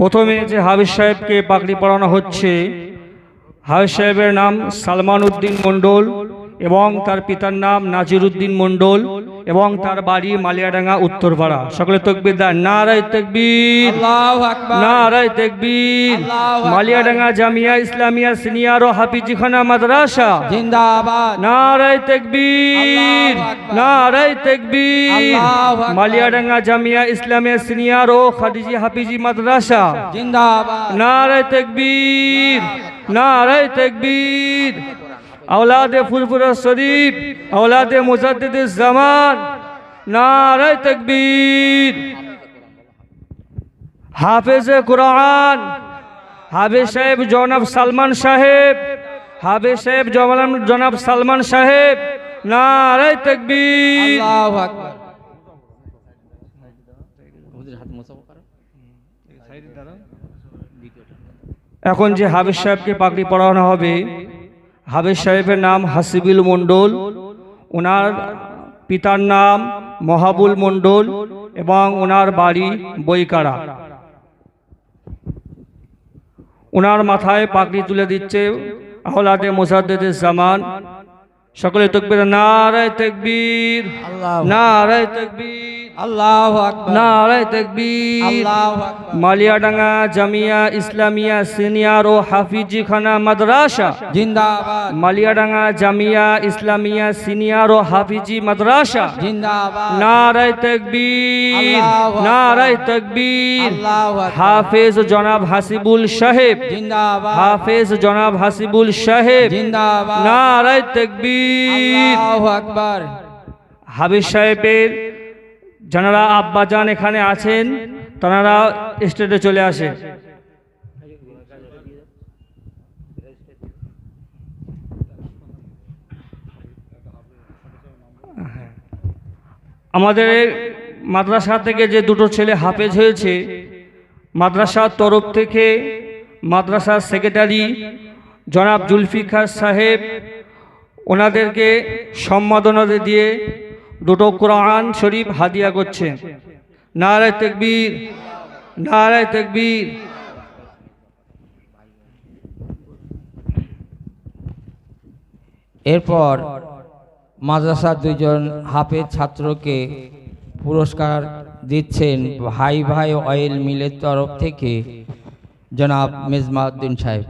প্রথমে যে হাবিজ সাহেবকে পাগড়ি পরানো হচ্ছে, হাবিজ সাহেবের নাম সালমান উদ্দিন মণ্ডল এবং তার পিতার নাম নাজির উদ্দিন মণ্ডল। এবং তার বাড়ি মালিয়াডাঙ্গা উত্তরপাড়া। সকলে তকবির। দেন নারায় তকবীর। নারায় তকবীর মালিয়াডাঙ্গা জামিয়া ইসলামিয়া সিনিয়র ও হাফিজিখানা মাদ্রাসা। জিন্দাবাদ। নারায় তকবীর। নারায় তকবীর। মালিয়াডাঙ্গা জামিয়া ইসলামিয়া সিনিয়র ও খাদিজি হাফিজি মাদ্রাসা। জিন্দাবাদ। নারায় তকবীর। নারায় তকবীর। اولاد فلفر শরীফ اولاد مجدد জামান নারায় তকবীর। حافظ قرآن হাবিব সাহেব জনাব সালমান সাহেব হাবিব সাহেব জওয়ালাম জনাব সালমান সাহেব নারায় তাকবীর। আল্লাহু আকবার। এখন যে হাবিব সাহেবকে পাগড়ি পড়ানো হবে হাফিজ সাহেবের নাম হাসিবুল মণ্ডল ওনার পিতার নাম মহাবুল মণ্ডল এবং ওনার বাড়ি বইকাড়া ওনার মাথায় পাগড়ি তুলে দিচ্ছে আহলাদে মোসাদ্দেদের জামান। সকলে তকবীর নারায় তকবীর নারায় তকবীর। আল্লাহু আকবার। নারায় তকবীর। আল্লাহু আকবার। মালিয়াডাঙ্গা জামিয়া ইসলামিয়া সিনিয়র ও হাফিজি খানা মাদ্রাসা। জিন্দাবাদ। মালিয়াডাঙ্গা জামিয়া ইসলামিয়া সিনিয়র ও হাফিজি মাদ্রাসা। জিন্দাবাদ। নারায় তকবীর। আল্লাহু আকবার। নারায় তকবীর। আল্লাহু আকবার। হাফেজ জনাব হাসিবুল সাহেব। জিন্দাবাদ। হাফেজ জনাব হাসিবুল সাহেব। জিন্দাবাদ। নারায় তকবীর। আল্লাহু আকবার। সাহেবের যারা আব্বাজান এখানে আছেন তারা স্টেটে চলে আসে। আমাদের মাদ্রাসা থেকে যে দুটো ছেলে হাফেজ হয়েছে, মাদ্রাসার তরফ থেকে মাদ্রাসার সেক্রেটারি জনাব জুলফিকার সাহেব, ওনাদেরকে সম্মাননা দিয়ে দুটো কোরআন শরীফ হাদিয়া করছেন নারায় তেকবীর নারায় তেকবীর। এরপর মাদ্রাসার দুইজন হাফেজ ছাত্রকে পুরস্কার দিচ্ছেন ভাই ভাই অয়েল মিলের তরফ থেকে জনাব মেজমাউদ্দিন সাহেব।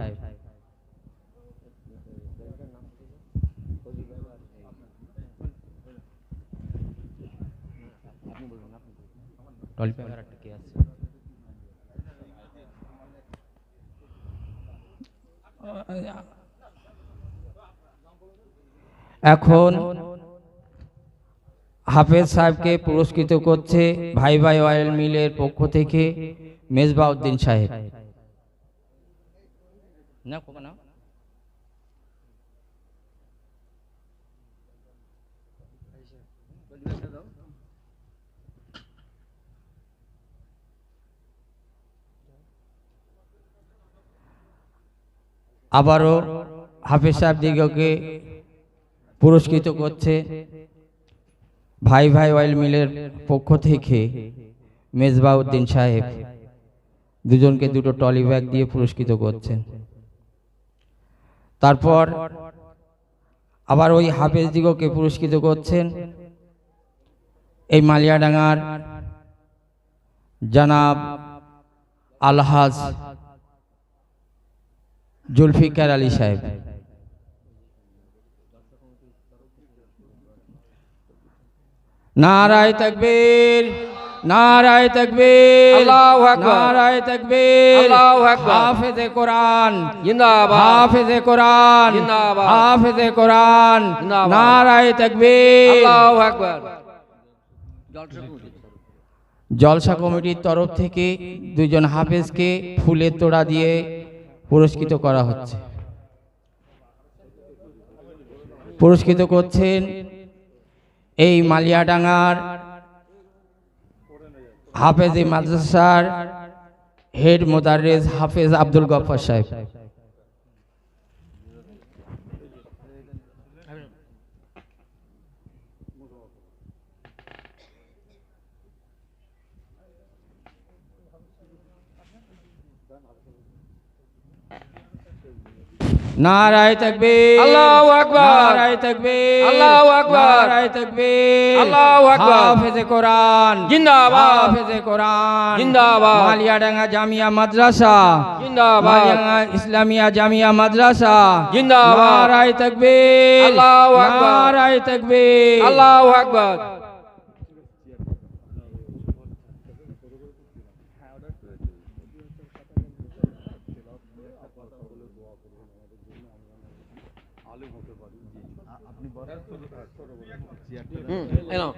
এখন হাফেজ সাহেবকে পুরস্কৃত করছে ভাই ভাই অয়েল মিলের পক্ষ থেকে মেজবাউদ্দিন সাহেব। না। আবারও হাফেজ সাহেব দিগকে পুরস্কৃত করছে ভাই ভাই অয়েল মিলের পক্ষ থেকে মেজবাউদ্দিন সাহেব। দুজনকে দুটো টলি ব্যাগ দিয়ে পুরস্কৃত করছেন। তারপর আবার ওই হাফেজ দিগকে পুরস্কৃত করছেন এই মালিয়াডাঙ্গার জানাব আলহাজ জুলফিকার আলী সাহেব নারায় তকবীর নারায় তকবীর আল্লাহু আকবার। নারায় তকবীর আল্লাহু আকবার। হাফেজে কোরআন জিন্দাবাদ হাফেজে কোরআন জিন্দাবাদ। হাফেজে কোরআন নারায় তকবীর আল্লাহু আকবার জলসা কমিটির তরফ থেকে দুজন হাফেজকে ফুলের তোড়া দিয়ে পুরস্কৃত করা হচ্ছে। পুরস্কৃত করছেন এই মালিয়াডাঙ্গার হাফেজ মাদ্রাসার হেড মোদারেজ হাফেজ আব্দুল গফর সাহেব। নারায় তাকবীর আল্লাহু আকবার। নারায় তাকবীর আল্লাহু আকবার। নারায় তাকবীর আল্লাহু আকবার। হাফেজে কোরআন জিন্দাবাদ। হাফেজে কোরআন জিন্দাবাদ। মালিয়াডাঙ্গা জামিয়া মাদ্রাসা জিন্দাবাদ। মালিয়াডাঙ্গা ইসলামিয়া জামিয়া মাদ্রাসা জিন্দাবাদ। নারায় তাকবীর আল্লাহু আকবার। নারায় তাকবীর আল্লাহু আকবার اعلان إيه نعم.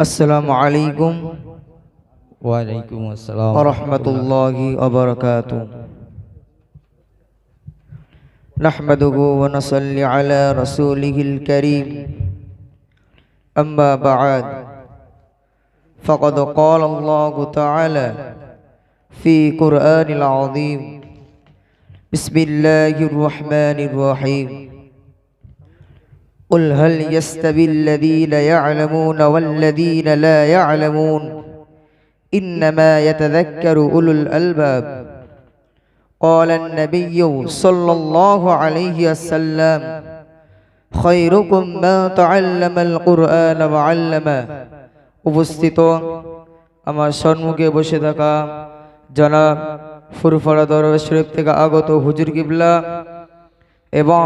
السلام عليكم. وعليكم السلام. ورحمة الله وبركاته. نحمده ونصلي على رسوله الكريم. أما بعد فقد قال الله تعالى في قرآن العظيم بسم الله الرحمن الرحيم قل هل يستوي الذين يعلمون والذين لا يعلمون إنما يتذكر أولو الألباب قال النبي صلى الله عليه وسلم خيركم من تعلم القرآن وعلمه উপস্থিত আমার সম্মুখে বসে থাকা জনাব ফুরফরা দরবার শরীফ থেকে আগত হুজুর কিবলা এবং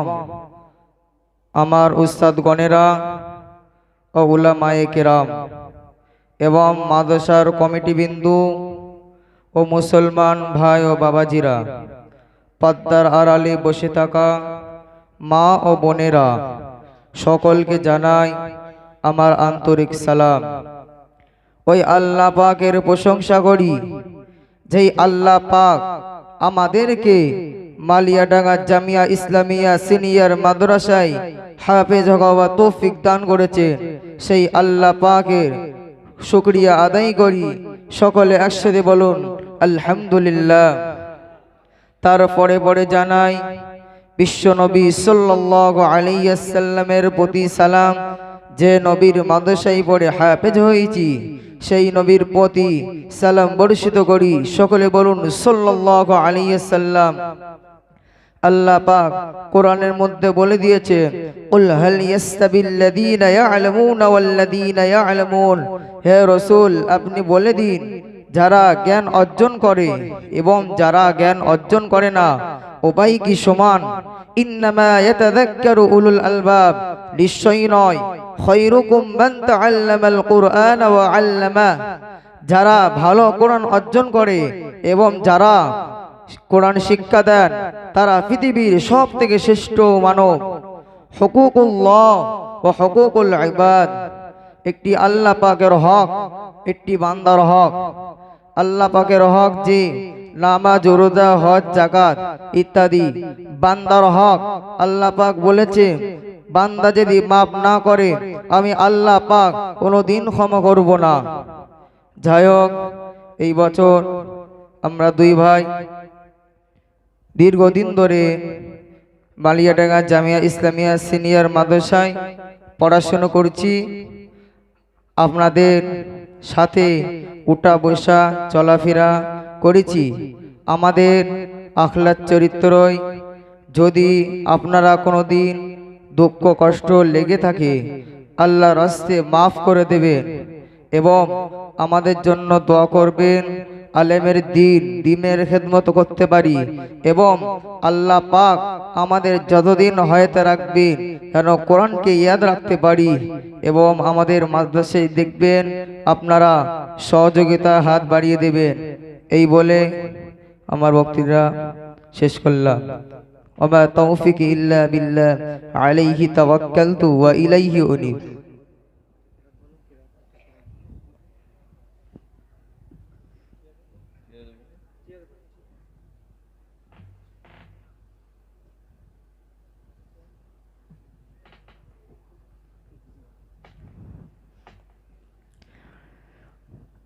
আমার উস্তাদ গণেরা ও উলামায়ে কেরাম এবং মাদ্রাসার কমিটি বিন্দু ও মুসলমান ভাই ও বাবাজিরা, পদ্মার আড়ালে বসে থাকা মা ও বোনেরা, সকলকে জানাই আমার আন্তরিক সালাম। ওই আল্লাহ পাকের প্রশংসা করি। যেই আল্লাহ পাক আমাদেরকে মালিয়াডাঙ্গা জামিয়া ইসলামিয়া সিনিয়র মাদ্রাসায় হাফেজ হওয়া তৌফিক দান করেছে, সেই আল্লাহ পাকের শুক্রিয়া আদায় করি। সকলে একসাথে বলুন, আলহামদুলিল্লাহ। তারপরে পরে জানাই, বিশ্বনবী আলাইহি সাল্লামের প্রতি সালাম যে নবীর মাদ্রাসায় পড়ে হাফেজ হয়েছি, সেই নবীর প্রতি সালাম বর্ষিত করি। সকলে বলুন, সাল্লাল্লাহু আলাইহি সাল্লাম। আল্লাহ পাক কোরআনের মধ্যে বলে দিয়েছে হে রসুল, আপনি বলে দিন যারা জ্ঞান অর্জন করে এবং যারা জ্ঞান অর্জন করে না উপায় কি সমান? উলুল আলবাব। নিশ্চয়ই নয়। যারা ভালো কোরআন অর্জন করে এবং যারা কোরআন শিক্ষা দেন, তারা পৃথিবীর সব থেকে শ্রেষ্ঠ মানব। হকুকুল্লাহ ও হকুকুল ইবাদ। একটি আল্লাহ পাকের হক, একটি বান্দার হক। আল্লাহ পাকের হক যে নামাজ, রোজা, হজ জাকাত ইত্যাদি। বান্দার হক, আল্লাহ পাক বলেছে, বান্দা যদি মাপ না করে, আমি আল্লাহ পাক কোনোদিন ক্ষমা করব না। যাই হোক, এই বছর আমরা দুই ভাই দীর্ঘদিন ধরে বালিয়াডাঙ্গা জামিয়া ইসলামিয়া সিনিয়র মাদ্রাসায় পড়াশুনো করছি। আপনাদের সাথে উঠা বসা চলাফেরা করেছি। আমাদের আখলার চরিত্রই যদি আপনারা কোনো দিন দুঃখ, কষ্ট লেগে থাকে আল্লাহ রাস্তে মাফ করে দেবেন এবং আমাদের জন্য দোয়া করবেন, আলেমের দিন, দিনের খেদমত করতে পারি এবং আল্লাহ পাক আমাদের যতদিন হয়তো রাখবেন, যেন কোরআনকে ইয়াদ রাখতে পারি এবং আমাদের মাদ্রাসায় দেখবেন আপনারা সহযোগিতা হাত বাড়িয়ে দেবেন এই বলে আমার বক্তৃতা শেষ করলাম। وما তৌফিক ইল্লা بالله আলাইহি তাওয়াক্কালতু ওয়া ইলাইহি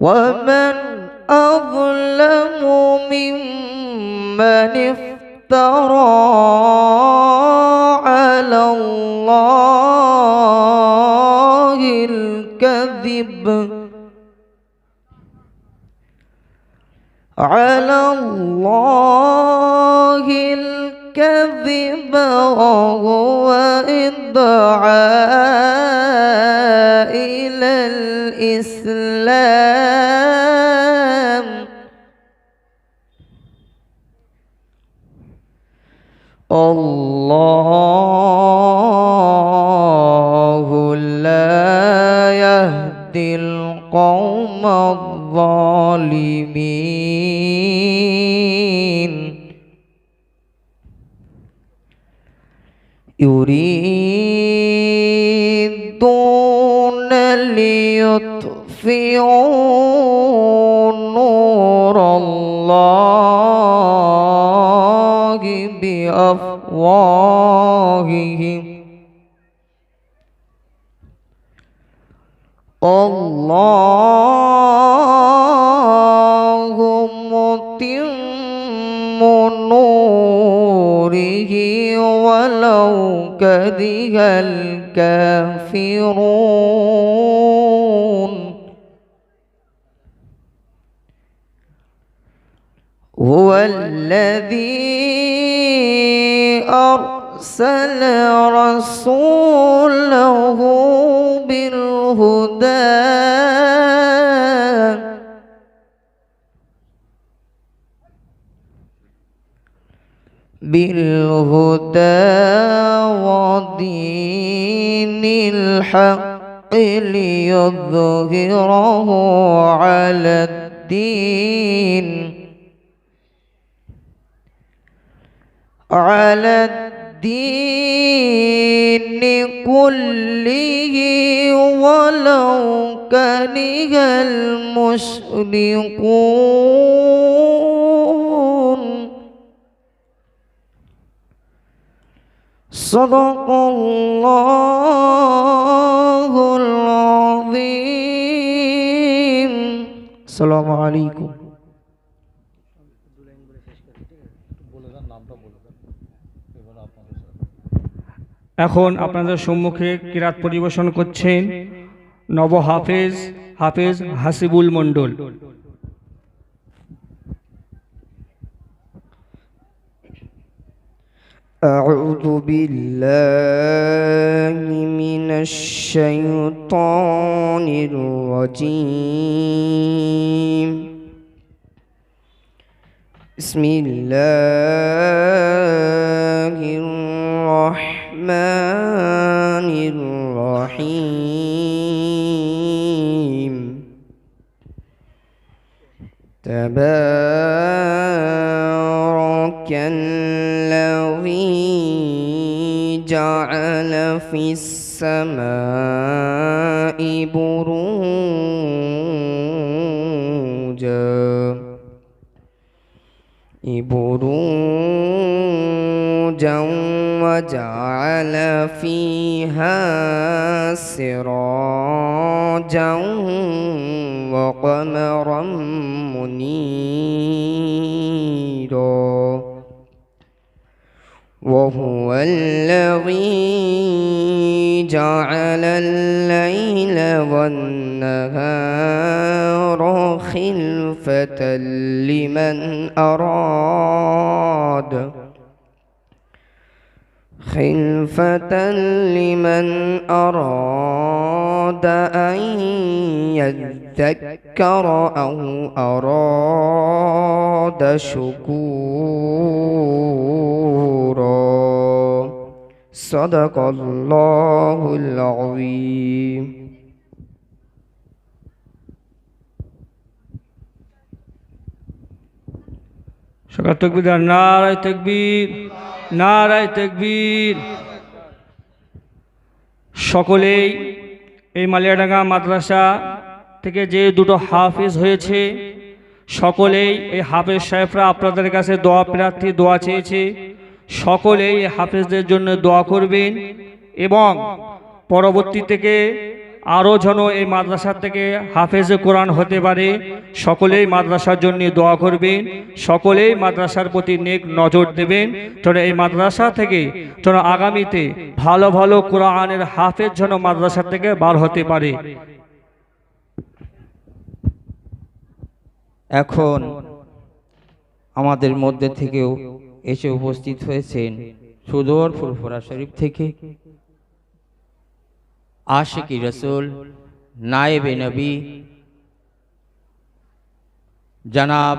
ومن أظلم ممن افترى على الله الكذب على الله الكذب وهو ادعى إلى الإسلام الله لا يهدي القوم الظالمين يريدون ليطفئوا بأفواههم الله متم نوره ولو كره الكافرون. هو الذي أرسل رسوله بالهدى. بالهدى ودين الحق ليظهره على الدين. على الدين كله ولو كره المشركون. صدق الله العظيم. السلام عليكم. এখন আপনাদের সম্মুখে কিরাত পরিবেশন করছেন নব হাফেজ হাফেজ হাসিবুল মণ্ডল أعوذ بالله من الشيطان الرجيم بسم الله الرحمن الرحيم. تبارك الذي جعل في السماء بروجا. بروجا وجعل فيها سراجا وقمرا منيرا. وهو الذي جعل الليل والنهار خلفة لمن أراد. خلفة لمن أراد أن يذكر أو أراد شكورا. صدق الله العظيم. সকাল তকবির, নারায় তকবীর নারায় তকবীর। সকলেই এই মালিয়াডাঙ্গা মাদ্রাসা থেকে যে দুটো হাফিজ হয়েছে, সকলেই এই হাফেজ সাহেবরা আপনাদের কাছে দোয়া প্রার্থী, দোয়া চেয়েছে। সকলেই এই হাফেজদের জন্য দোয়া করবেন এবং পরবর্তী থেকে আরও যেন এই মাদ্রাসা থেকে হাফেজে কোরআন হতে পারে, সকলেই মাদ্রাসার জন্য দোয়া করবেন, সকলেই মাদ্রাসার প্রতি নেক নজর দেবেন, যেন এই মাদ্রাসা থেকে যেন আগামীতে ভালো ভালো কোরআনের হাফেজ যেন মাদ্রাসা থেকে বার হতে পারে। এখন আমাদের মধ্যে থেকেও এসে উপস্থিত হয়েছেন সুদর ফুরফুরা শরীফ থেকে আশিকি রসুল, নায়েবে নবী, জনাব